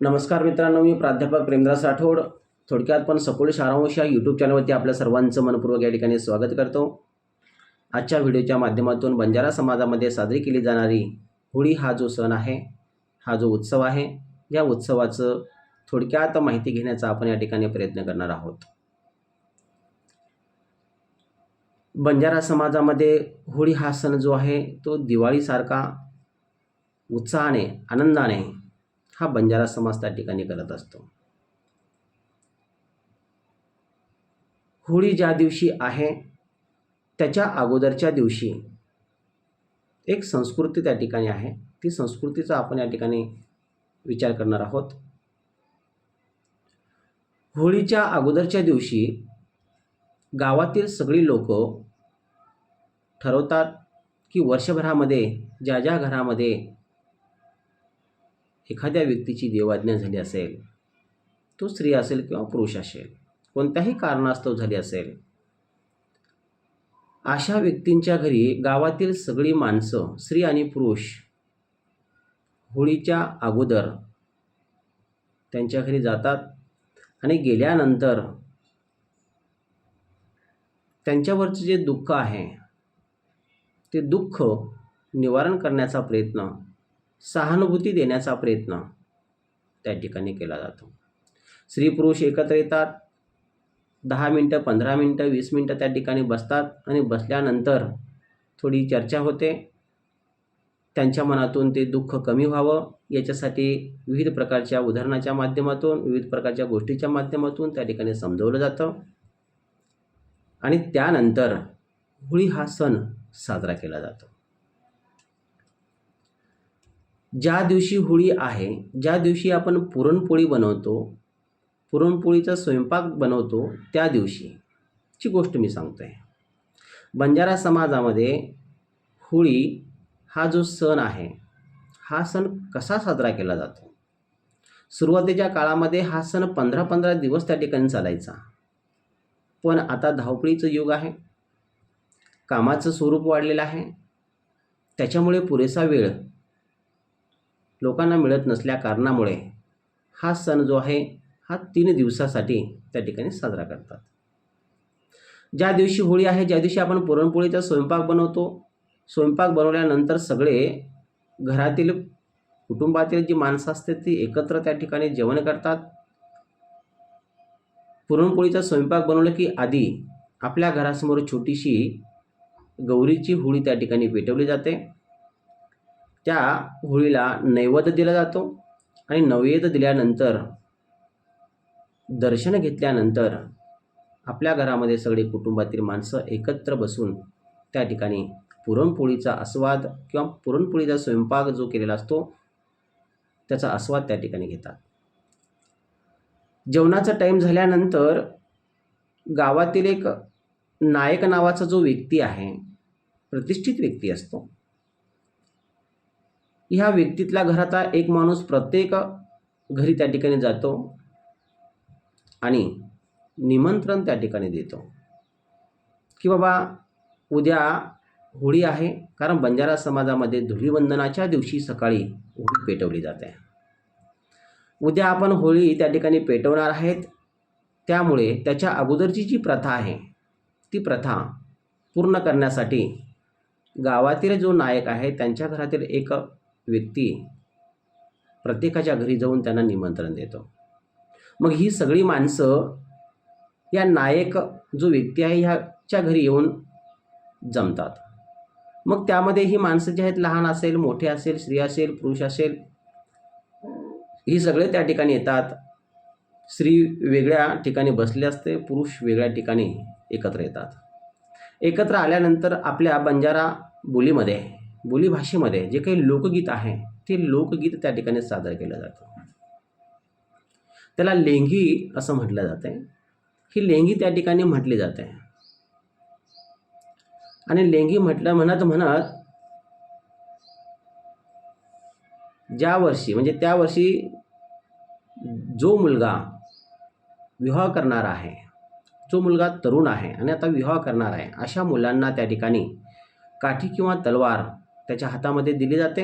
नमस्कार मित्रांनो मी प्राध्यापक प्रेमदास राठोड. थोडक्यात पण सखोल सारांश या यूट्यूब चॅनलवरती आपल्या सर्वांचं मनपूर्वक या ठिकाणी स्वागत करतो. आजच्या व्हिडिओच्या माध्यमातून बंजारा समाजामध्ये साजरी केली जाणारी होळी हा जो सण आहे हा जो उत्सव आहे या उत्सवाचं थोडक्यात माहिती घेण्याचा आपण या ठिकाणी प्रयत्न करणार आहोत. बंजारा समाजामध्ये होळी हा सण जो आहे तो दिवाळीसारखा उत्साहाने आनंदाने हा बंजारा समाज त्या ठिकाणी करत असतो. होळी ज्या दिवशी आहे त्याच्या अगोदरच्या दिवशी एक संस्कृती त्या ठिकाणी आहे. ती संस्कृतीचा आपण या ठिकाणी विचार करणार आहोत. होळीच्या अगोदरच्या दिवशी गावातील सगळी लोक ठरवतात की वर्षभरामध्ये ज्या ज्या घरामध्ये एखाद्या व्यक्तीची देवाज्ञा झाली असेल तो स्त्री असेल किंवा पुरुष असेल कोणत्याही कारणास्तव झाली असेल अशा व्यक्तींच्या घरी गावातील सगळी माणसं स्त्री आणि पुरुष होळीच्या अगोदर त्यांच्या घरी जातात आणि गेल्यानंतर त्यांच्यावरचं जे दुःख आहे ते दुःख निवारण करण्याचा प्रयत्न सहानुभूती देण्याचा प्रयत्न त्या ठिकाणी केला जातो. स्त्री पुरुष एकत्र येतात. दहा मिनटं पंधरा मिनटं वीस मिनटं त्या ठिकाणी बसतात आणि बसल्यानंतर थोडी चर्चा होते. त्यांच्या मनातून ते दुःख कमी व्हावं. याच्यासाठी विविध प्रकारच्या उदाहरणाच्या माध्यमातून विविध प्रकारच्या गोष्टीच्या माध्यमातून त्या ठिकाणी समजवलं जातं. आणि त्यानंतर होळी हा सण साजरा केला जातो. ज्या दिवशी होळी आहे ज्या दिवशी आपण पुरणपोळी बनवतो पुरणपोळीचा स्वयंपाक बनवतो त्या दिवशी ची गोष्ट मी सांगतो आहे बंजारा समाजामध्ये होळी हा जो सण आहे हा सण कसा साजरा केला जातो? सुरुवातीच्या काळामध्ये हा सण पंधरा पंधरा दिवस त्या ठिकाणी चालायचा. पण आता धावपळीचं युग आहे. कामाचं स्वरूप वाढलेलं आहे. त्याच्यामुळे पुरेसा वेळ लोकांना मिळत नसल्या कारणामुळे हा सण जो आहे हा तीन दिवसासाठी त्या ठिकाणी साजरा करतात. ज्या दिवशी होळी आहे ज्या दिवशी आपण पुरणपोळीचा स्वयंपाक बनवतो स्वयंपाक बनवल्यानंतर सगळे घरातील कुटुंबातील जी माणसं असतात ती एकत्र त्या ठिकाणी जेवण करतात. पुरणपोळीचा स्वयंपाक बनवलं की आधी आपल्या घरासमोर छोटीशी गौरीची होळी त्या ठिकाणी पेटवली जाते. त्या होळीला नैवेद्य दिला जातो आणि नैवेद्य दिल्यानंतर दर्शन घेतल्यानंतर आपल्या घरामध्ये सगळे कुटुंबातील माणसं एकत्र बसून त्या ठिकाणी पुरणपोळीचा आस्वाद किंवा पुरणपोळीचा स्वयंपाक जो केलेला असतो त्याचा आस्वाद त्या ठिकाणी घेतात. जेवणाचा टाईम झाल्यानंतर गावातील एक नायक नावाचा जो व्यक्ती आहे प्रतिष्ठित व्यक्ती असतो. ह्या व्यक्तीतल्या घराचा एक माणूस प्रत्येक घरी त्या ठिकाणी जातो आणि निमंत्रण त्या ठिकाणी देतो. की बाबा उद्या होळी आहे कारण बंजारा समाजामध्ये धुलीवंदनाच्या दिवशी सकाळी होळी पेटवली जाते. उद्या आपण होळी त्या ठिकाणी पेटवणार आहेत त्यामुळे त्याच्या अगोदरची जी प्रथा आहे ती प्रथा पूर्ण करण्यासाठी गावातील जो नायक आहे त्यांच्या घरातील एक व्यक्ती प्रत्येकाच्या घरी जाऊन त्यांना निमंत्रण देतो. मग ही सगळी माणसं या नायक जो व्यक्ती आहे ह्याच्या घरी येऊन जमतात. मग त्यामध्ये ही माणसं जी आहेत लहान असेल मोठे असेल स्त्री असेल पुरुष असेल ही सगळे त्या ठिकाणी येतात. स्त्री वेगळ्या ठिकाणी बसले असते पुरुष वेगळ्या ठिकाणी एकत्र येतात. एकत्र आल्यानंतर आपल्या बंजारा बोलीमध्ये बोलीभाषेमध्ये जे काही लोकगीत आहे ते लोकगीत त्या ठिकाणी सादर केलं जातं. त्याला लेंगी असं म्हटलं जातं ही लेंगी त्या ठिकाणी म्हटली जाते आणि लेंगी म्हटलं म्हणत म्हणत ज्या वर्षी म्हणजे त्या वर्षी जो मुलगा विवाह करणार आहे जो मुलगा तरुण आहे आणि आता विवाह करणार आहे अशा मुलांना त्या ठिकाणी काठी किंवा तलवार त्याच्या हातामध्ये दिली जाते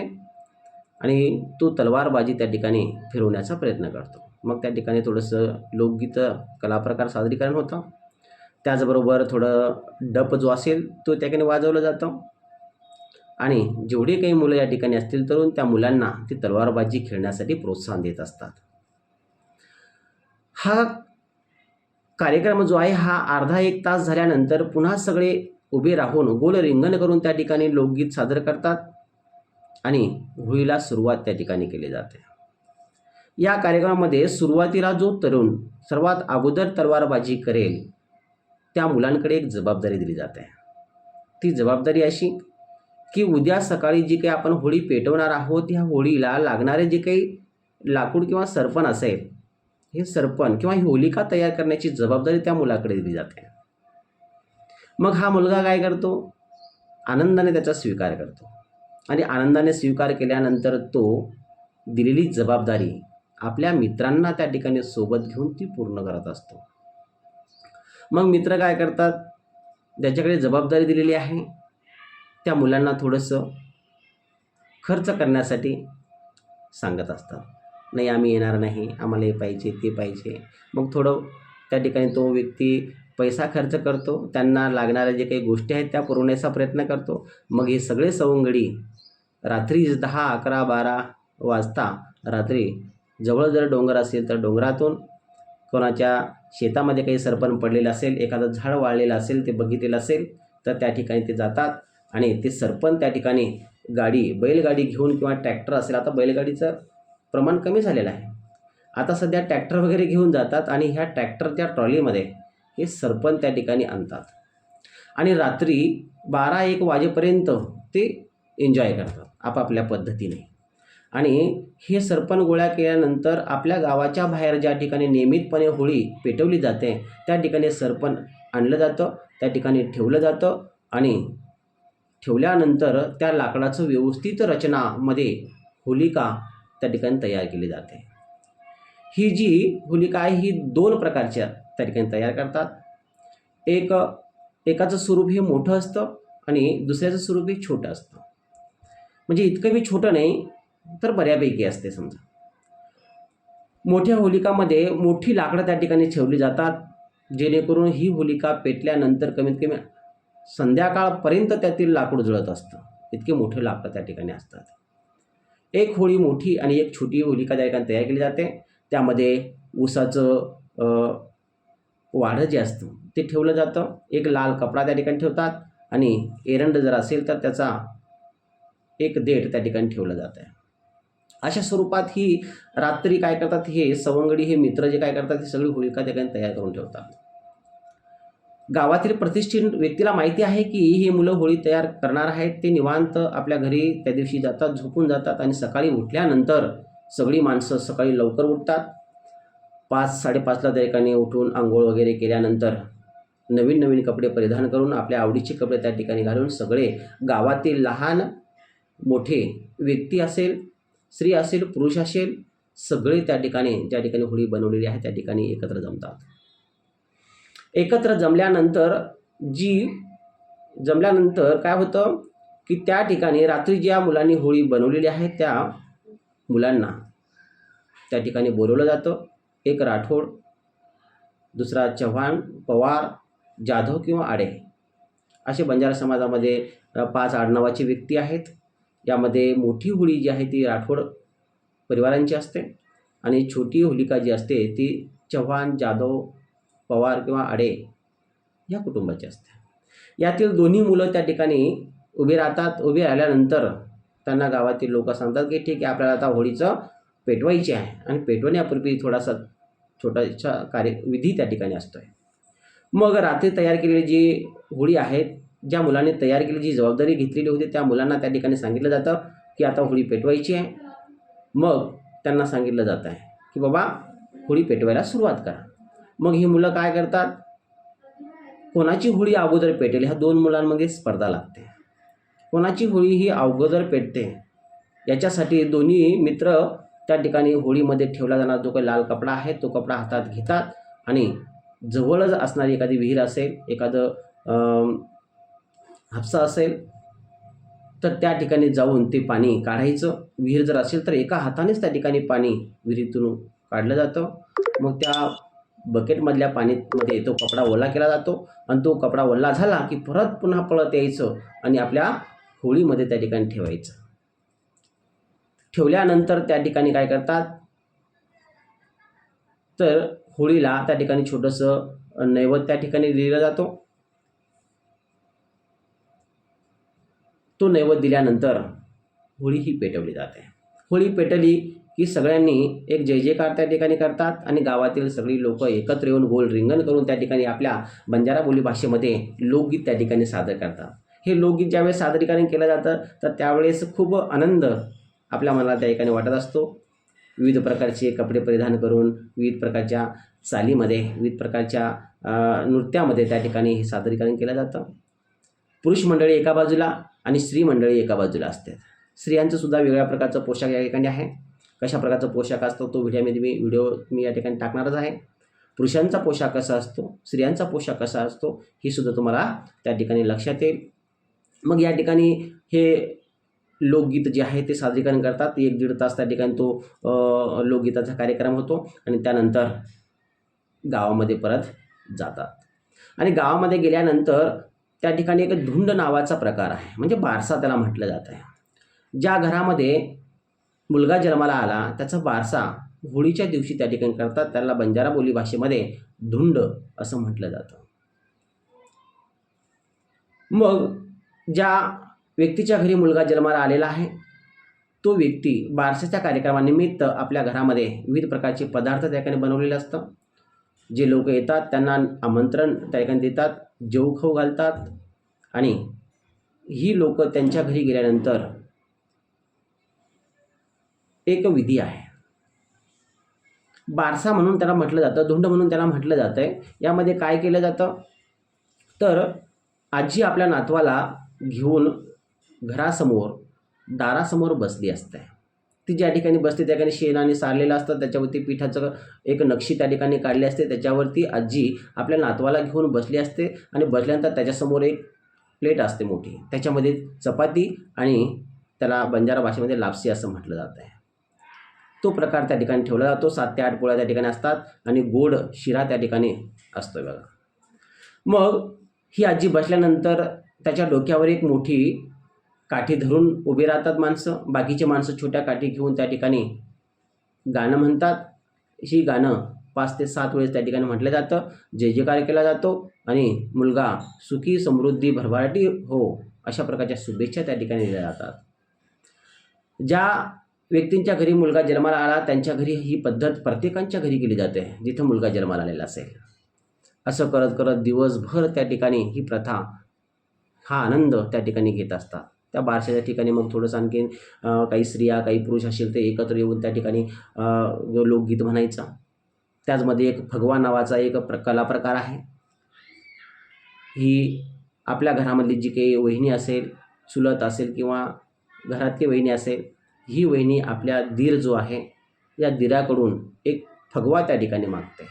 आणि तो तलवारबाजी त्या ठिकाणी फिरवण्याचा प्रयत्न करतो. मग त्या ठिकाणी थोडंसं लोकगीत कलाप्रकार सादरीकरण होतं. त्याचबरोबर थोडं डप जो असेल तो त्या ठिकाणी वाजवलं जातं. आणि जेवढी काही मुलं या ठिकाणी असतील तरुण त्या मुलांना ती तलवारबाजी खेळण्यासाठी प्रोत्साहन देत असतात. हा कार्यक्रम जो आहे हा अर्धा एक तास झाल्यानंतर पुन्हा सगळे उभे राहून गोल रिंगण करून त्या ठिकाणी लोकगीत सादर करतात आणि होळीला सुरुवात त्या ठिकाणी केली जाते. या कार्यक्रमामध्ये सुरुवातीला जो तरुण सर्वात अगोदर तलवारबाजी करेल त्या मुलांकडे एक जबाबदारी दिली जाते. ती जबाबदारी अशी की उद्या सकाळी जी काही आपण होळी पेटवणार आहोत ह्या होळीला लागणारे जे काही लाकूड किंवा सरपण असेल हे सरपण किंवा ही होलिका तयार करण्याची जबाबदारी त्या मुलाकडे दिली जाते. मग हा मुलगा काय करतो? आनंदाने त्याचा स्वीकार करतो. आणि आनंदाने स्वीकार केल्यानंतर तो दिलेली जबाबदारी आपल्या मित्रांना त्या ठिकाणी सोबत घेऊन ती पूर्ण करत असतो. मग मित्र काय करतात? ज्याच्याकडे जबाबदारी दिलेली आहे त्या मुलांना थोडंसं खर्च करण्यासाठी सांगत असतात. नाही आम्ही येणार नाही. आम्हाला हे पाहिजे ते पाहिजे. मग थोडं त्या ठिकाणी तो व्यक्ती पैसा खर्च करतो त्यांना लागणाऱ्या जे काही गोष्टी आहेत त्या पुरवण्याचा प्रयत्न करतो. मग हे सगळे सवंगडी रात्री दहा अकरा बारा वाजता रात्री जवळ जर डोंगर असेल तर डोंगरातून कोणाच्या शेतामध्ये काही सरपण पडलेलं असेल एखादं झाड वाळलेलं असेल ते बघितलेलं असेल तर त्या ठिकाणी ते जातात आणि ते सरपण त्या ठिकाणी गाडी बैलगाडी घेऊन किंवा ट्रॅक्टर असेल आता बैलगाडीचं प्रमाण कमी झालेलं आहे. आता सध्या ट्रॅक्टर वगैरे घेऊन जातात आणि ह्या ट्रॅक्टरच्या ट्रॉलीमध्ये हे सरपण त्या ठिकाणी आणतात. आणि रात्री बारा एक वाजेपर्यंत ते एन्जॉय करतात आपापल्या पद्धतीने. आणि हे सरपण गोळा केल्यानंतर आपल्या गावाच्या बाहेर ज्या ठिकाणी नियमितपणे होळी पेटवली जाते त्या ठिकाणी सरपण आणलं जातं त्या ठिकाणी ठेवलं जातं आणि ठेवल्यानंतर त्या लाकडाचं व्यवस्थित रचनामध्ये होलिका त्या ठिकाणी तयार केली जाते. ही जी होलिका आहे ही दोन प्रकारच्या त्या ठिकाणी तयार करतात. एक एकाचं स्वरूप हे मोठं असतं आणि दुसऱ्याचं स्वरूप हे छोटं असतं. म्हणजे इतकं बी छोटं नाही तर बऱ्यापैकी असते समजा. मोठ्या होलिकामध्ये मोठी लाकडं त्या ठिकाणी ठेवली जातात जेणेकरून ही होलिका पेटल्यानंतर कमीत कमी संध्याकाळपर्यंत त्यातील लाकूड जळत असतं. इतके मोठे लाकडं त्या ठिकाणी असतात. एक होळी मोठी आणि एक छोटी होलिका त्या ठिकाणी तयार केली जाते. त्यामध्ये ऊसाचं वाढं जे असतं ते ठेवलं जातं. एक लाल कपडा त्या ठिकाणी ठेवतात आणि एरंड जर असेल तर त्याचा एक देठ त्या ठिकाणी ठेवलं जातं आहे. अशा स्वरूपात ही रात्री काय करतात हे सवंगडी हे मित्र जे काय करतात ही सगळी होळिका त्या ठिकाणी तयार करून ठेवतात. गावातील प्रतिष्ठित व्यक्तीला माहिती आहे की ही मुलं होळी तयार करणार आहेत. ते निवांत आपल्या घरी त्या दिवशी जातात झोपून जातात आणि सकाळी उठल्यानंतर सगळी माणसं सकाळी लवकर उठतात. पाच साडेपाचला त्या ठिकाणी उठून आंघोळ वगैरे केल्यानंतर नवीन नवीन कपडे परिधान करून आपल्या आवडीचे कपडे त्या ठिकाणी घालून सगळे गावातील लहान मोठे व्यक्ती असेल स्त्री असेल पुरुष असेल सगळे त्या ठिकाणी ज्या ठिकाणी होळी बनवलेली आहे त्या ठिकाणी एकत्र जमतात. एकत्र जमल्यानंतर जी जमल्यानंतर काय होतं की त्या ठिकाणी रात्री ज्या मुलांनी होळी बनवलेली आहे त्या मुलांना त्या ठिकाणी बोलवलं जातं. एक राठोड दुसरा चव्हाण पवार जाधव किंवा आडे. असे बंजारा समाजामध्ये पाच आडनावाची व्यक्ती आहेत. यामध्ये मोठी होळी जी आहे ती राठोड परिवारांची असते आणि छोटी होलिका जी असते ती चव्हाण जाधव पवार किंवा आडे या कुटुंबाची असते. यातील दोन्ही मुलं त्या ठिकाणी उभे राहतात. उभे राहिल्यानंतर त्यांना गावातील लोक सांगतात की ठीक आहे आपल्याला आता होळीचं पेटवायची आहे. आणि पेटवण्यापूर्वी थोडासा छोटासा कार्य विधी त्या ठिकाणी असतो आहे मग रात्री तयार केलेली जी होळी आहेत ज्या मुलांनी तयार केली जी जबाबदारी घेतलेली होती त्या मुलांना त्या ठिकाणी सांगितलं जातं की आता होळी पेटवायची आहे. मग त्यांना सांगितलं जात आहे की बाबा होळी पेटवायला सुरुवात करा. मग ही मुलं काय करतात? कोणाची होळी अगोदर पेटेल ह्या दोन मुलांमध्ये स्पर्धा लागते. कोणाची होळी ही अगोदर पेटते? याच्यासाठी दोन्ही मित्र त्या ठिकाणी होळीमध्ये ठेवला जाणारा जो काही लाल कपडा आहे तो कपडा हातात घेतात आणि जवळच असणारी एखादी विहीर असेल एखादं हापसा असेल तर त्या ठिकाणी जाऊन ते पाणी काढायचं. विहीर जर असेल तर एका हातानेच त्या ठिकाणी पाणी विहिरीतून काढलं जातं. मग त्या बकेटमधल्या पाणीमध्ये तो कपडा ओला केला जातो आणि तो कपडा ओला झाला की परत पुन्हा पळत यायचं आणि आपल्या होळीमध्ये त्या ठिकाणी ठेवायचं. ठेवल्यानंतर त्या ठिकाणी काय करतात? तर होळीला त्या ठिकाणी छोटंसं नैवेद्य त्या ठिकाणी दिला जातो. तो नैवेद्य दिल्यानंतर होळी ही पेटवली जाते. होळी पेटली की सगळ्यांनी एक जय जयकार त्या ठिकाणी करतात आणि गावातील सगळी लोक एकत्र येऊन गोल रिंगण करून त्या ठिकाणी आपल्या बंजारा बोली भाषेमध्ये लोकगीत त्या ठिकाणी सादर करतात. हे लोकगीत ज्यावेळेस सादरीकरण केलं जातं तर त्यावेळेस खूप आनंद आपल्या मनाला त्या ठिकाणी वाटत असतो. विविध प्रकारचे कपडे परिधान करून विविध प्रकारच्या चालीमध्ये विविध प्रकारच्या नृत्यामध्ये त्या ठिकाणी हे सादरीकरण केलं जातं. पुरुष मंडळी एका बाजूला आणि स्त्री मंडळी एका बाजूला असतात. स्त्रियांचं सुद्धा वेगळ्या प्रकारचा पोशाख या ठिकाणी आहे. कशा प्रकारचा पोशाख असतो तो व्हिडिओमध्ये मी व्हिडिओ मी या ठिकाणी टाकणारच आहे. पुरुषांचा पोशाख कसा असतो स्त्रियांचा पोशाख कसा असतो हे सुद्धा तुम्हाला त्या ठिकाणी लक्षात येईल. मग या ठिकाणी हे लोकगीत जे आहे ते सादरीकरण करतात. एक दीड तास त्या ठिकाणी तो लोकगीताचा कार्यक्रम होतो आणि त्यानंतर गावामध्ये परत जातात. आणि गावामध्ये गेल्यानंतर त्या ठिकाणी एक धुंड नावाचा प्रकार आहे. म्हणजे बारसा त्याला म्हटलं जात आहे. ज्या घरामध्ये मुलगा जन्माला आला त्याचा बारसा होळीच्या दिवशी त्या ठिकाणी करतात. त्याला बंजारा बोली भाषेमध्ये धुंड असं म्हटलं जातं. मग ज्या व्यक्तीच्या घरी मुलगा जन्माला आलेला आहे. तो व्यक्ती बारशाच्या कार्यक्रमानिमित्त आपल्या घरामध्ये विविध प्रकारचे पदार्थ त्या ठिकाणी बनवलेले असतं जे लोक येतात त्यांना आमंत्रण त्या ठिकाणी देतात जेऊ खाऊ घालतात आणि ही लोक त्यांच्या घरी गेल्यानंतर एक विधी आहे. बारसा म्हणून त्याला म्हटलं जातं धुंड म्हणून त्याला म्हटलं जातं आहे यामध्ये काय केलं जातं? तर आजी आपल्या नातवाला घेऊन घरासमोर दारासमोर बसली असते. ती ज्या ठिकाणी बसते त्या ठिकाणी शेणाने सारलेलं असतं. त्याच्यावरती पिठाचं एक नक्षी त्या ठिकाणी काढली असते. त्याच्यावरती आजी आपल्या नातवाला घेऊन बसली असते आणि बसल्यानंतर त्याच्यासमोर एक प्लेट असते मोठी. त्याच्यामध्ये चपाती आणि त्याला बंजारा भाषेमध्ये लापसी असं म्हटलं जातं. आहे तो प्रकार त्या ठिकाणी ठेवला जातो. सात ते आठ पोळ्या त्या ठिकाणी असतात आणि गोड शिरा त्या ठिकाणी असतो बघा. मग ही आजी बसल्यानंतर त्याच्या डोक्यावर एक मोठी काठी धरून उभी राहतात माणसं बाकीचे माणसं छोट्या काठी घेऊन त्या ठिकाणी गाणं म्हणतात. ही गाणं पाच ते सात वेळेस त्या ठिकाणी म्हटलं जातं. जय जयकार केला जातो आणि मुलगा सुखी समृद्धी भरभराटी हो अशा प्रकारच्या शुभेच्छा त्या ठिकाणी दिल्या जातात. ज्या व्यक्तींच्या घरी मुलगा जन्माला आला त्यांच्या घरी ही पद्धत प्रत्येकांच्या घरी केली जाते जिथं मुलगा जन्माला आलेला असेल. असं करत करत दिवसभर त्या ठिकाणी ही प्रथा हा आनंद त्या ठिकाणी घेत असतात. त्या बारशाच्या ठिकाणी मग थोडंसं आणखीन काही स्त्रिया काही पुरुष असतील ते एकत्र येऊन त्या ठिकाणी लोकगीत म्हणायचा. त्याचमध्ये एक भगवा नावाचा एक प्र कला प्रकार आहे. ही आपल्या घरामधली जी काही वहिनी असेल चुलत असेल किंवा घरातली वहिनी असेल ही वहिनी आपल्या दीर जो आहे या दिराकडून एक फगवा त्या ठिकाणी मागते.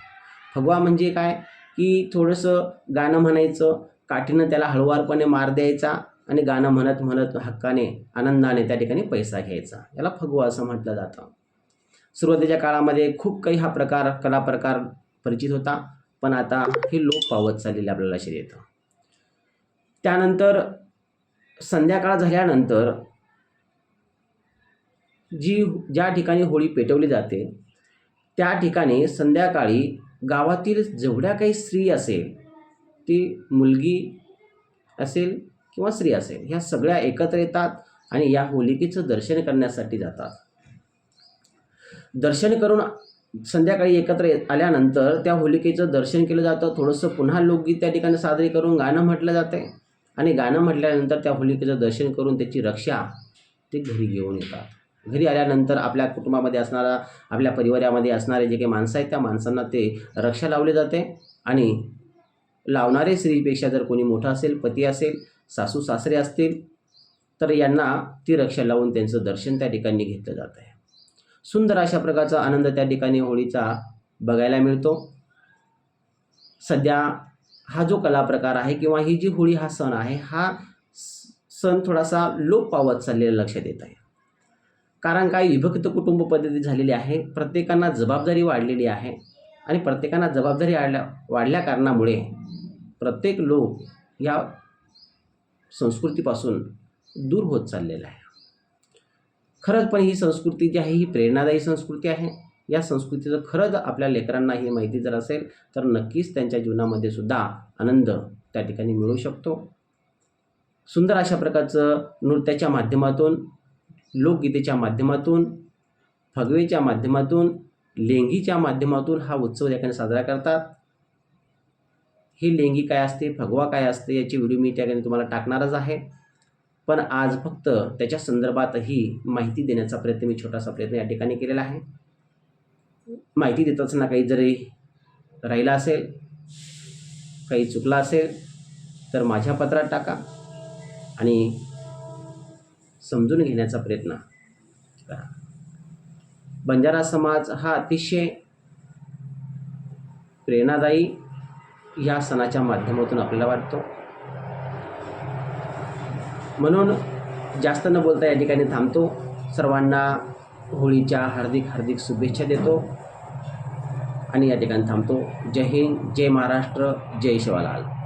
फगवा म्हणजे काय? की थोडंसं गाणं म्हणायचं काठीनं त्याला हळुवारपणे मार द्यायचा आणि गाणं म्हणत म्हणत हक्काने आनंदाने त्या ठिकाणी पैसा घ्यायचा. याला फगवा असं म्हटलं जातं. सुरुवातीच्या काळामध्ये खूप काही हा प्रकार कला प्रकार परिचित होता पण आता हे लोप पावत चाललेले आपल्याला लक्षात येतं. त्यानंतर संध्याकाळ झाल्यानंतर जी ज्या ठिकाणी होळी पेटवली जाते त्या ठिकाणी संध्याकाळी गावातील जेवढ्या काही स्त्री असेल ती मुलगी असेल किंवा स्त्री असेल ह्या सगळ्या एकत्र येतात आणि या होलिकेचं दर्शन करण्यासाठी जातात. दर्शन करून संध्याकाळी एकत्र आल्यानंतर त्या होलिकेचं दर्शन केलं जातं. थोडंसं पुन्हा लोकगीत त्या ठिकाणी सादरी करून गाणं म्हटलं जाते. आणि गाणं म्हटल्यानंतर त्या होलिकेचं दर्शन करून त्याची रक्षा ते घरी घेऊन येतात. घरी आल्यानंतर आपल्या कुटुंबामध्ये असणारा आपल्या परिवारामध्ये असणारे जे काही माणसं आहेत त्या माणसांना ते रक्षा लावले जाते आणि लावणारे स्त्रीपेक्षा जर कोणी मोठा असेल पती असेल सासू सासरे असतील तर यांना ती रक्षा लावून त्यांचं दर्शन त्या ठिकाणी घेतलं जात आहे. सुंदर अशा प्रकारचा आनंद त्या ठिकाणी होळीचा बघायला मिळतो. सध्या हा जो कला प्रकार आहे किंवा ही जी होळी हा सण आहे हा स- सण थोडासा लोप पावत चाललेला लक्षात येत आहे. कारण काय विभक्त कुटुंब पद्धती झालेली आहे प्रत्येकांना जबाबदारी वाढलेली आहे आणि प्रत्येकांना जबाबदारी वाढल्या वाढल्या कारणामुळे प्रत्येक लोक या संस्कृतीपासून दूर होत चाललेला आहे. खरंच पण ही संस्कृती जी आहे ही प्रेरणादायी संस्कृती आहे. या संस्कृतीचं खरंच आपल्या लेकरांना ही माहिती जर असेल तर नक्कीच त्यांच्या जीवनामध्ये सुद्धा आनंद त्या ठिकाणी मिळू शकतो. सुंदर अशा प्रकारचं नृत्याच्या माध्यमातून लोकगीतेच्या माध्यमातून फगवेच्या माध्यमातून लेंगीच्या माध्यमातून हा उत्सव या ठिकाणी साजरा करतात. ही लेंगी काय असते फगवा काय असते याची व्हिडिओ मी त्या ठिकाणी तुम्हाला टाकणारच आहे. पण आज फक्त त्याच्या संदर्भातही माहिती देण्याचा प्रयत्न मी छोटासा प्रयत्न या ठिकाणी केलेला आहे. माहिती देत असताना काही जरी राहिला असेल काही चुकला असेल तर माझ्या पत्रात टाका आणि समजून घेण्याचा प्रयत्न करा. बंजारा समाज हा अतिशय प्रेरणादायी या सणाच्या माध्यमातून आपल्याला वाटतो? म्हणून जास्त न बोलता या ठिकाणी थांबतो. सर्वांना होळीच्या हार्दिक हार्दिक शुभेच्छा देतो आणि या ठिकाणी थांबतो. जय हिंद जय महाराष्ट्र जय शिवालाल.